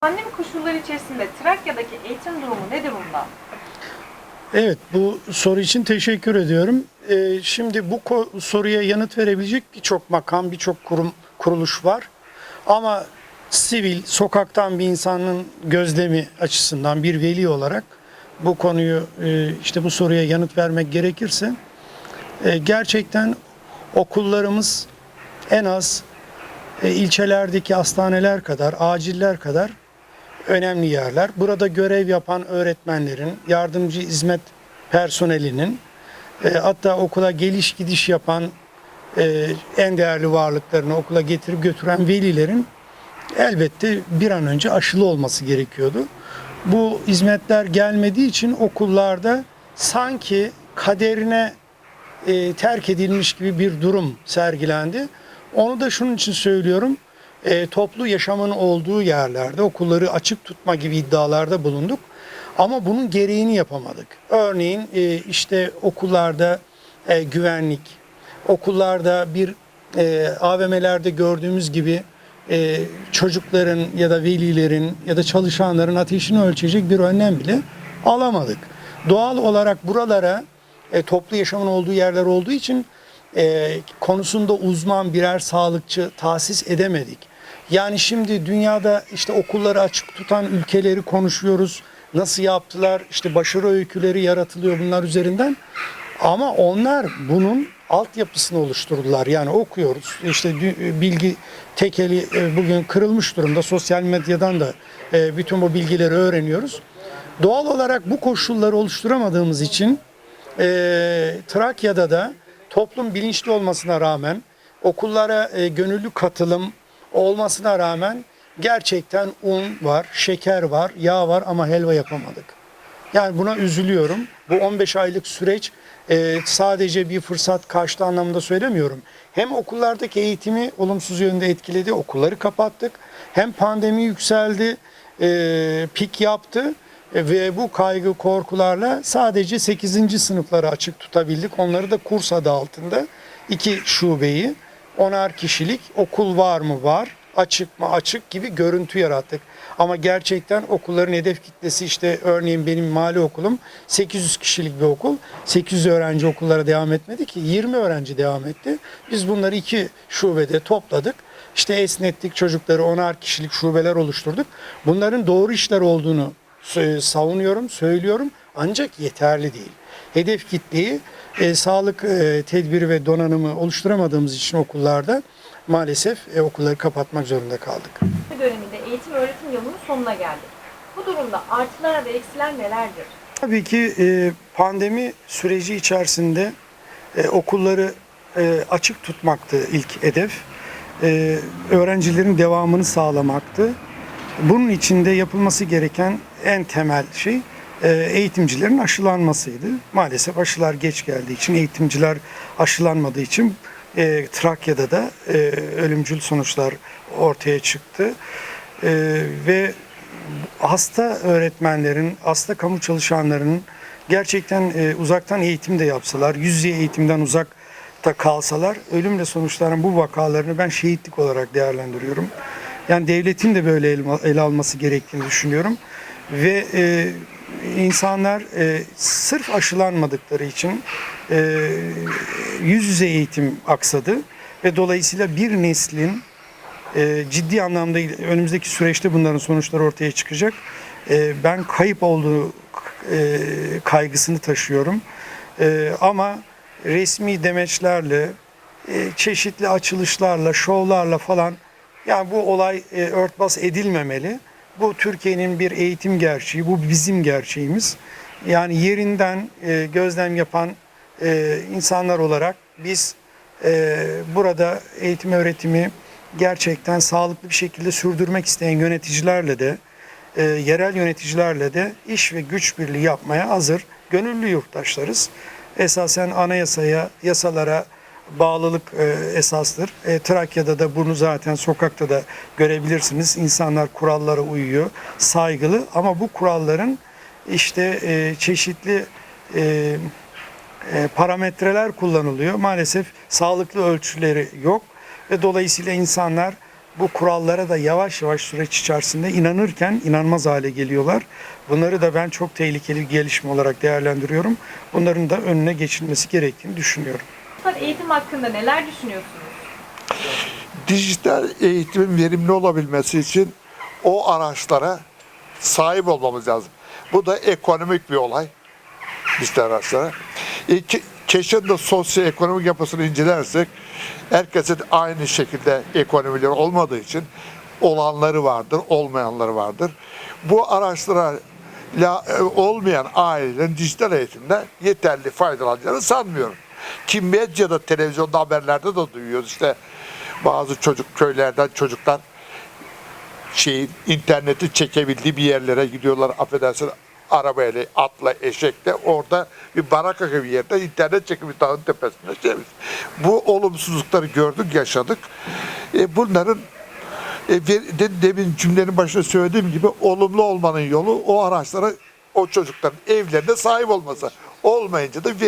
Pandemi koşulları içerisinde Trakya'daki eğitim durumu ne durumda? Evet bu soru için teşekkür ediyorum. Ee, şimdi bu soruya yanıt verebilecek birçok makam, birçok kurum, kuruluş var. Ama sivil, sokaktan bir insanın gözlemi açısından bir veli olarak bu konuyu e, işte bu soruya yanıt vermek gerekirse e, gerçekten okullarımız en az e, ilçelerdeki hastaneler kadar, aciller kadar önemli yerler. Burada görev yapan öğretmenlerin, yardımcı hizmet personelinin, e, hatta okula geliş gidiş yapan e, en değerli varlıklarını okula getirip götüren velilerin elbette bir an önce aşılı olması gerekiyordu. Bu hizmetler gelmediği için okullarda sanki kaderine e, terk edilmiş gibi bir durum sergilendi. Onu da şunun için söylüyorum. E, toplu yaşamın olduğu yerlerde okulları açık tutma gibi iddialarda bulunduk. Ama bunun gereğini yapamadık. Örneğin e, işte okullarda e, güvenlik, okullarda bir e, AVM'lerde gördüğümüz gibi e, çocukların ya da velilerin ya da çalışanların ateşini ölçecek bir önlem bile alamadık. Doğal olarak buralara e, toplu yaşamın olduğu yerler olduğu için e, konusunda uzman birer sağlıkçı tahsis edemedik. Yani şimdi dünyada işte okulları açık tutan ülkeleri konuşuyoruz. Nasıl yaptılar? İşte başarı öyküleri yaratılıyor bunlar üzerinden. Ama onlar bunun altyapısını oluşturdular. Yani okuyoruz. İşte bilgi tekeli e, bugün kırılmış durumda. Sosyal medyadan da e, bütün bu bilgileri öğreniyoruz. Doğal olarak bu koşulları oluşturamadığımız için e, Trakya'da da toplum bilinçli olmasına rağmen okullara e, gönüllü katılım olmasına rağmen gerçekten un var, şeker var, yağ var ama helva yapamadık. Yani buna üzülüyorum. Bu 15 aylık süreç e, sadece bir fırsat kaçtı anlamında söylemiyorum. Hem okullardaki eğitimi olumsuz yönde etkiledi, okulları kapattık. Hem pandemi yükseldi, e, pik yaptı ve bu kaygı korkularla sadece 8. sınıfları açık tutabildik. Onları da kurs adı altında iki şubeyi, onar kişilik okul var mı var, açık mı açık gibi görüntü yarattık. Ama gerçekten okulların hedef kitlesi işte örneğin benim mali okulum 800 kişilik bir okul. 800 öğrenci okullara devam etmedi ki 20 öğrenci devam etti. Biz bunları iki şubede topladık. İşte esnettik çocukları onar kişilik şubeler oluşturduk. Bunların doğru işler olduğunu savunuyorum, söylüyorum ancak yeterli değil. Hedef kitleyi e, sağlık e, tedbiri ve donanımı oluşturamadığımız için okullarda maalesef e, okulları kapatmak zorunda kaldık. Bu döneminde eğitim öğretim yılının sonuna geldik. Bu durumda artılar ve eksiler nelerdir? Tabii ki e, pandemi süreci içerisinde e, okulları e, açık tutmaktı ilk hedef. E, öğrencilerin devamını sağlamaktı. Bunun içinde yapılması gereken en temel şey e, eğitimcilerin aşılanmasıydı. Maalesef aşılar geç geldiği için, eğitimciler aşılanmadığı için e, Trakya'da da e, ölümcül sonuçlar ortaya çıktı. E, ve hasta öğretmenlerin, hasta kamu çalışanlarının gerçekten e, uzaktan eğitim de yapsalar, yüz yüze eğitimden uzakta kalsalar ölümle sonuçlanan bu vakalarını ben şehitlik olarak değerlendiriyorum. Yani devletin de böyle ele alması gerektiğini düşünüyorum. Ve e, insanlar e, sırf aşılanmadıkları için e, yüz yüze eğitim aksadı ve dolayısıyla bir neslin e, ciddi anlamda önümüzdeki süreçte bunların sonuçları ortaya çıkacak. E, ben kayıp olduğu e, kaygısını taşıyorum. E, ama resmi demeçlerle, e, çeşitli açılışlarla, şovlarla falan yani bu olay e, örtbas edilmemeli. Bu Türkiye'nin bir eğitim gerçeği, bu bizim gerçeğimiz. Yani yerinden e, gözlem yapan e, insanlar olarak biz e, burada eğitim öğretimi gerçekten sağlıklı bir şekilde sürdürmek isteyen yöneticilerle de e, yerel yöneticilerle de iş ve güç birliği yapmaya hazır gönüllü yurttaşlarız. Esasen anayasaya, yasalara bağlılık e, esastır. E, Trakya'da da bunu zaten sokakta da görebilirsiniz. İnsanlar kurallara uyuyor, saygılı ama bu kuralların işte e, çeşitli e, e, parametreler kullanılıyor. Maalesef sağlıklı ölçüleri yok ve dolayısıyla insanlar bu kurallara da yavaş yavaş süreç içerisinde inanırken inanmaz hale geliyorlar. Bunları da ben çok tehlikeli gelişme olarak değerlendiriyorum. Bunların da önüne geçilmesi gerektiğini düşünüyorum. Çocuklar eğitim hakkında neler düşünüyorsunuz? dijital eğitimin verimli olabilmesi için o araçlara sahip olmamız lazım. Bu da ekonomik bir olay. Dijital araçlara. E, ke- Keşin de sosyoekonomik yapısını incelersek herkesin aynı şekilde ekonomileri olmadığı için olanları vardır, olmayanları vardır. Bu araçlara la- e, olmayan ailelerin dijital eğitimden yeterli faydalanacağını sanmıyorum. Ki medyada, televizyonda haberlerde de duyuyoruz işte bazı çocuk köylerden çocuklar şeyi interneti çekebildiği bir yerlere gidiyorlar affedersin arabayla, atla, eşekle orada bir baraka gibi bir yerde internet çekimi dağın tepesinde şey. Bu olumsuzlukları gördük, yaşadık. E, bunların e, de- demin cümlenin başında söylediğim gibi olumlu olmanın yolu o araçlara o çocukların evlerine sahip olması. Olmayınca da ver